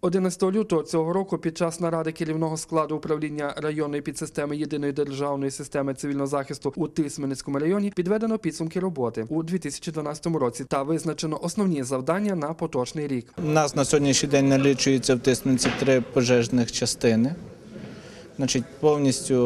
11 лютого цього року під час наради керівного складу управління районної підсистеми єдиної державної системи цивільного захисту у Тисменецькому районі підведено підсумки роботи у 2012 році та визначено основні завдання на поточний рік. У нас на сьогоднішній день налічується в Тисменці три пожежних частини. Значить, повністю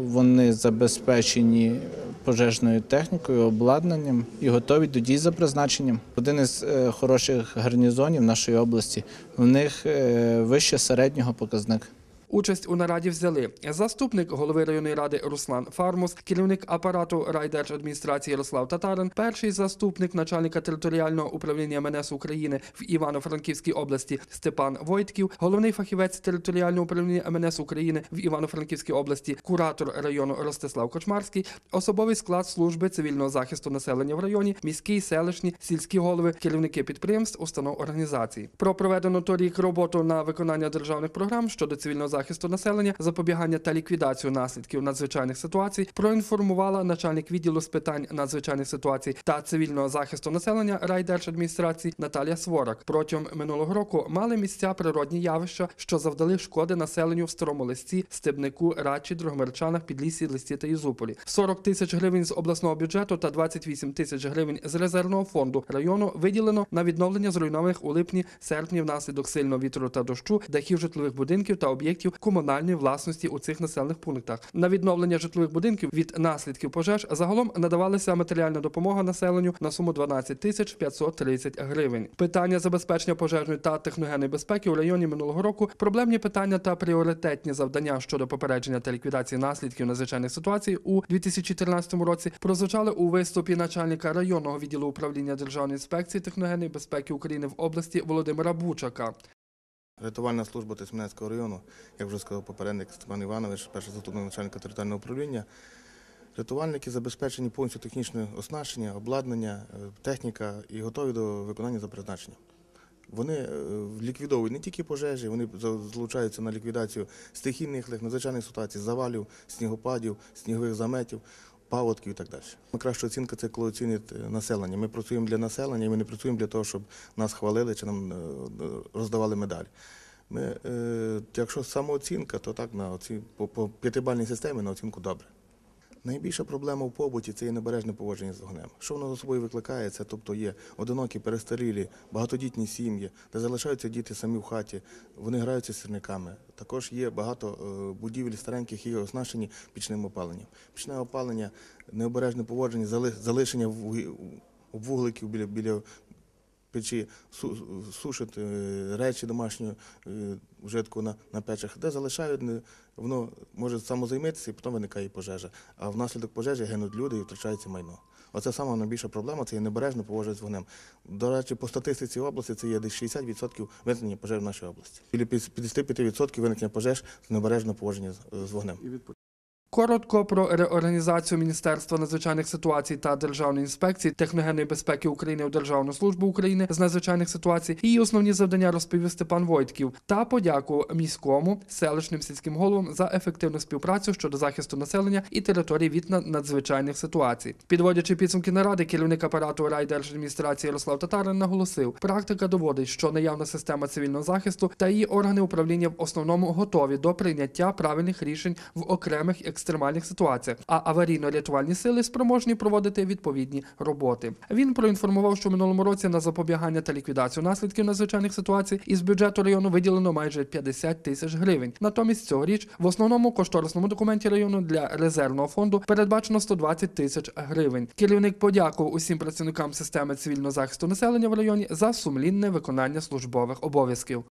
вони забезпечені пожежною технікою, обладнанням і готові до дій за призначенням. Один із е, хороших гарнізонів нашої області. В них е, вище середнього показник. Участь у нараді взяли заступник голови районної ради Руслан Фармус, керівник апарату райдержадміністрації Ярослав Татарин, перший заступник начальника територіального управління МНС України в Івано-Франківській області Степан Войтків, головний фахівець територіального управління МНС України в Івано-Франківській області, куратор району Ростислав Кочмарський, особовий склад служби цивільного захисту населення в районі, міські, селищні, сільські голови, керівники підприємств, установ організацій. Про проведену торік роботу на виконання державних програм щодо цивільного захисту населення, запобігання та ліквідацію наслідків надзвичайних ситуацій проінформувала начальник відділу з питань надзвичайних ситуацій та цивільного захисту населення райдержадміністрації Наталія Сворак. Протягом минулого року мали місця природні явища, що завдали шкоди населенню в старому листі, стебнику, рачі, Дрогмерчанах, Підлісі, Листі та Ізуполі. 40 тисяч гривень з обласного бюджету та 28 тисяч гривень з резервного фонду району виділено на відновлення зруйнованих у липні-серпні внаслідок сильного вітру та дощу дахів житлових будинків та об'єктів комунальної власності у цих населених пунктах. На відновлення житлових будинків від наслідків пожеж загалом надавалася матеріальна допомога населенню на суму 12 тисяч 530 гривень. Питання забезпечення пожежної та техногенної безпеки у районі минулого року, проблемні питання та пріоритетні завдання щодо попередження та ліквідації наслідків надзвичайних ситуацій у 2014 році прозвучали у виступі начальника районного відділу управління Державної інспекції техногенної безпеки України в області Володимира Бучака. Рятувальна служба Тисменецького району, як вже сказав попередник Степан Іванович, перший заступник начальника територіального управління. Рятувальники забезпечені повністю технічне оснащення, обладнання, е, техніка і готові до виконання за призначенням. Вони е, ліквідовують не тільки пожежі, вони залучаються на ліквідацію стихійних надзвичайних ситуацій, завалів, снігопадів, снігових заметів, паводків і так далі. Краща оцінка це коли оцінюють е, населення. Ми працюємо для населення, ми не працюємо для того, щоб нас хвалили чи нам е, роздавали медалі. Ми, е, якщо самооцінка, то так на оці, по, по п'ятибальній системі на оцінку добре. Найбільша проблема в побуті це є небережне поводження з вогнем. Що воно за собою викликає? Це тобто є одинокі, перестарілі, багатодітні сім'ї, де залишаються діти самі в хаті, вони граються з сірниками. Також є багато е, будівель стареньких і оснащені пічним опаленням. Пічне опалення, необережне поводження, залишення вугликів біля, біля печі, су- сушать е, речі домашнього е, вжитку на, на печах, де залишають, воно може самозаймитися і потім виникає пожежа. А внаслідок пожежі гинуть люди і втрачається майно. Оце сама найбільша проблема, це є небережне поводження з вогнем. До речі, по статистиці області це є десь 60% виникнення пожеж в нашій області. Біля 55% виникнення пожеж з небережного поводження з вогнем. Коротко про реорганізацію Міністерства надзвичайних ситуацій та Державної інспекції техногенної безпеки України у Державну службу України з надзвичайних ситуацій. Її основні завдання розповів Степан Войтків та подяку міському селищним сільським головам за ефективну співпрацю щодо захисту населення і територій від надзвичайних ситуацій. Підводячи підсумки наради, керівник апарату райдержадміністрації Ярослав Татарин наголосив, практика доводить, що наявна система цивільного захисту та її органи управління в основному готові до прийняття правильних рішень в окремих екстремальних ситуаціях, а аварійно-рятувальні сили спроможні проводити відповідні роботи. Він проінформував, що в минулому році на запобігання та ліквідацію наслідків надзвичайних ситуацій із бюджету району виділено майже 50 тисяч гривень. Натомість цьогоріч в основному кошторисному документі району для резервного фонду передбачено 120 тисяч гривень. Керівник подякував усім працівникам системи цивільного захисту населення в районі за сумлінне виконання службових обов'язків.